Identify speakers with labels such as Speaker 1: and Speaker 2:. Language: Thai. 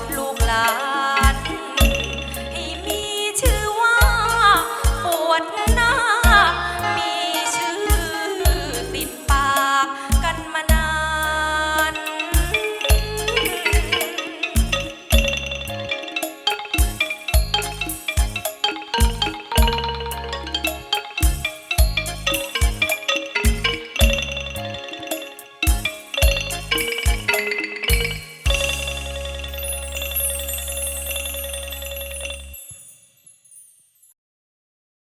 Speaker 1: ดลูกหลาน